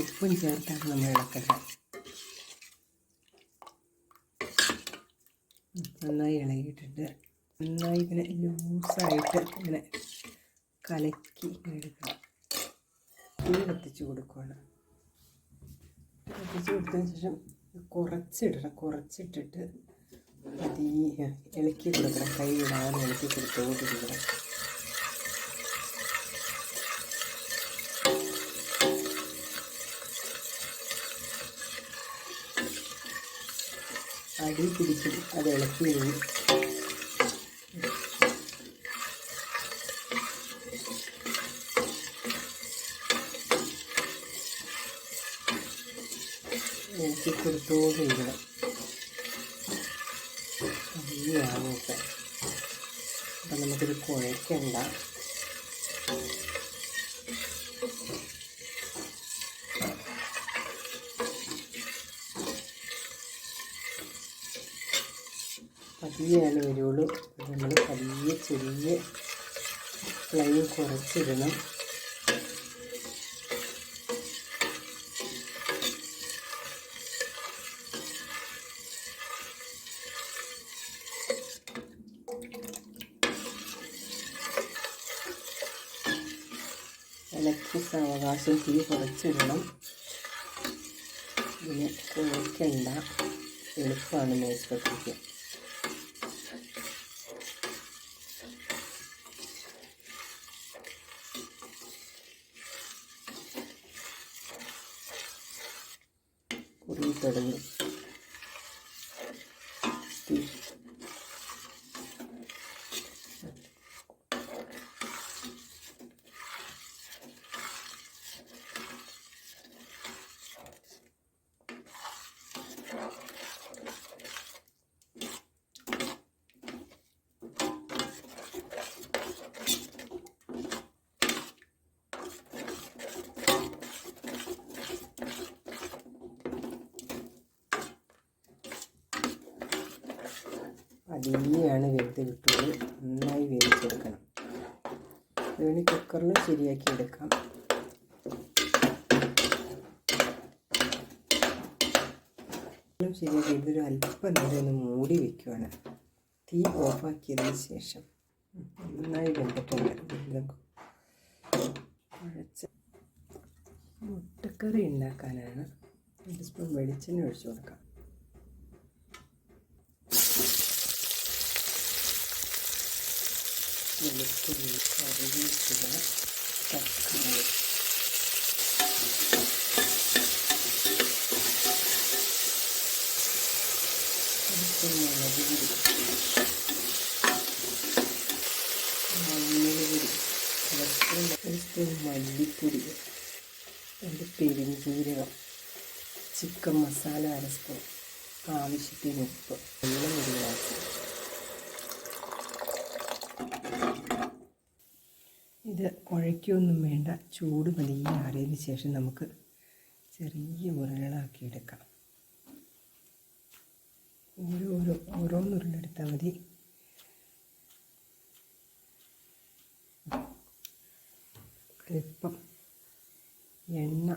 ഉപ്പും ചേർത്താണ് നമ്മൾ ഇളക്കുന്നത് നന്നായി ഇളകിയിട്ടുണ്ട്. നന്നായി ഇങ്ങനെ ലൂസായിട്ട് ഇങ്ങനെ കലക്കി എടുക്കണം. കത്തിച്ച് കൊടുക്കുകയാണ് കത്തിച്ച് കൊടുത്തതിന് ശേഷം കുറച്ചിടണം. കുറച്ചിട്ടിട്ട് പതിയെ ഇളക്കി കൊടുക്കണം. കൈ വിടാതെ ഇളക്കി കൊടുത്തോണ്ടിരിക്കണം അടി പിടിക്കും അത് ഇളക്കി കഴിഞ്ഞു. ഇളക്കി കൊടുത്തോണ്ടിരിക്കണം പതിയാണ് ഇപ്പം അപ്പം നമുക്കിത് കുഴയ്ക്കണ്ട. പതിയെയാണ് വരുള്ളൂ. നമ്മൾ പതിയെ ചെറിയ ഫ്ലെയിം കുറച്ചിടണം. ഇലക്ട്രി സാവകാശം തീ കുറച്ചിടണം. പിന്നെ കുഴക്കണ്ട എളുപ്പമാണ് മേസ്പെട്ടിക്ക് കുറുകി തുടങ്ങി തീ അതിനെയാണ് വെന്ത് കിട്ടുള്ളൂ നന്നായി വേവിച്ചെടുക്കണം. വേണി കുക്കറിൽ ശരിയാക്കി എടുക്കാം. ശരിയാക്കി. ഇതൊരു അല്പം നേരം ഒന്ന് മൂടി വെക്കുവാണ്. തീ ഓഫാക്കിയതിന് ശേഷം നന്നായി വെന്തിട്ടുണ്ട്. കുഴച്ച് മുട്ടക്കറി ഉണ്ടാക്കാനാണ്. ഒരു സ്പൂൺ വെളിച്ചെണ്ണ ഒഴിച്ചു കൊടുക്കാം. വെളുത്തുള്ളി കറിവേപ്പില തക്കാളി മുളക് പൊടി ഒരു സ്പൂൺ മല്ലിപ്പൊടി രണ്ട് പെരിഞ്ചീരകം ചിക്കൻ മസാല അര ആവശ്യത്തിന് ഉപ്പ് എല്ലാം ഒരു ഗ്ലാസ് ഇത് കുഴയ്ക്കൊന്നും വേണ്ട. ചൂട് വലിയ ആറിയതിന് ശേഷം നമുക്ക് ചെറിയ ഉരുളകളാക്കി എടുക്കാം. ഓരോരോ ഓരോന്നുരുളെടുത്താൽ മതി. അല്പം എണ്ണ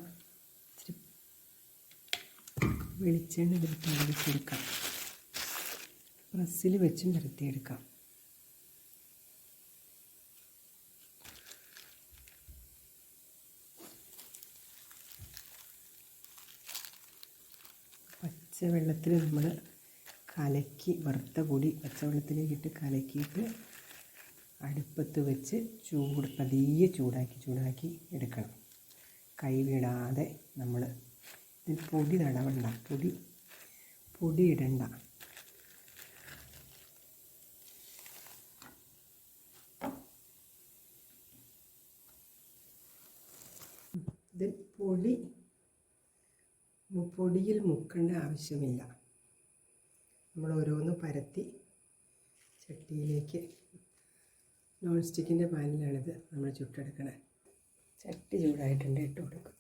ഇച്ചിരി വെളിച്ചെണ്ണ ഇതിൽ പരത്തിയെടുക്കാം പ്രസ്സിൽ വെച്ചും പരത്തിയെടുക്കാം പച്ചവെള്ളത്തിൽ നമ്മൾ കലക്കി വറുത്ത പൊടി പച്ചവെള്ളത്തിലേക്കിട്ട് കലക്കിയിട്ട് അടുപ്പത്ത് വെച്ച് ചൂട് പതിയെ ചൂടാക്കി ചൂടാക്കി എടുക്കണം. കൈവിടാതെ നമ്മൾ ഇതിൽ പൊടി തടവണ്ട പൊടി പൊടി ഇടണ്ട. ഇതിൽ പൊടി പൊടിയിൽ മുക്കേണ്ട ആവശ്യമില്ല. നമ്മൾ ഓരോന്ന് പരത്തി ചട്ടിയിലേക്ക് നോൺ സ്റ്റിക്കിന്റെ പാനിലാണിത് നമ്മൾ ചുട്ടെടുക്കണേ. ചട്ടി ചൂടായിട്ടുണ്ട് ഇട്ട് കൊടുക്കും.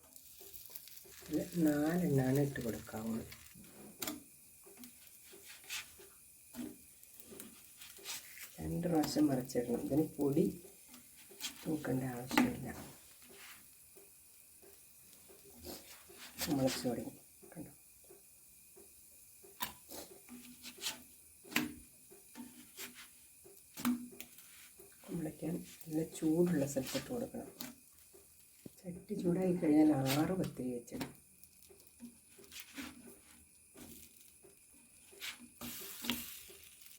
അതിൽ നാലെണ്ണാണ് ഇട്ട് കൊടുക്കാവുള്ളൂ. രണ്ട് പ്രാവശ്യം മറിച്ചിടണം. ഇതിന് പൊടി തൂക്കേണ്ട ആവശ്യമില്ല. മുളച്ച് തുടങ്ങി. കുമ്പളയ്ക്കാൻ നല്ല ചൂടുള്ള സ്ഥലത്തിട്ട് കൊടുക്കണം. ചട്ടി ചൂടായി കഴിഞ്ഞാൽ ആറ് പത്തിരി വെച്ചിടും.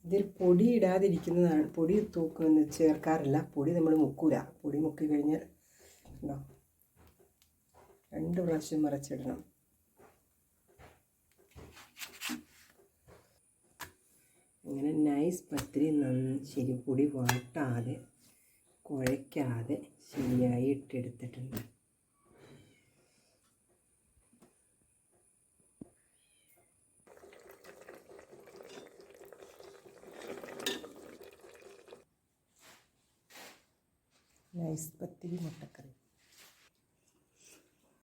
ഇതിൽ പൊടി ഇടാതിരിക്കുന്നതാണ് പൊടി തൂക്കുന്ന ചേർക്കാറില്ല. പൊടി നമ്മൾ മുക്കൂല. പൊടി മുക്കി കഴിഞ്ഞാൽ ഉണ്ടോ? രണ്ട് പ്രാവശ്യം മറച്ചിടണം. അങ്ങനെ നൈസ് പത്തിരി നന്ന ശരി പൊടി വാട്ടാതെ കുഴയ്ക്കാതെ ശരിയായി ഇട്ടെടുത്തിട്ടുണ്ട്. നൈസ് പത്തിരി മുട്ടക്കറി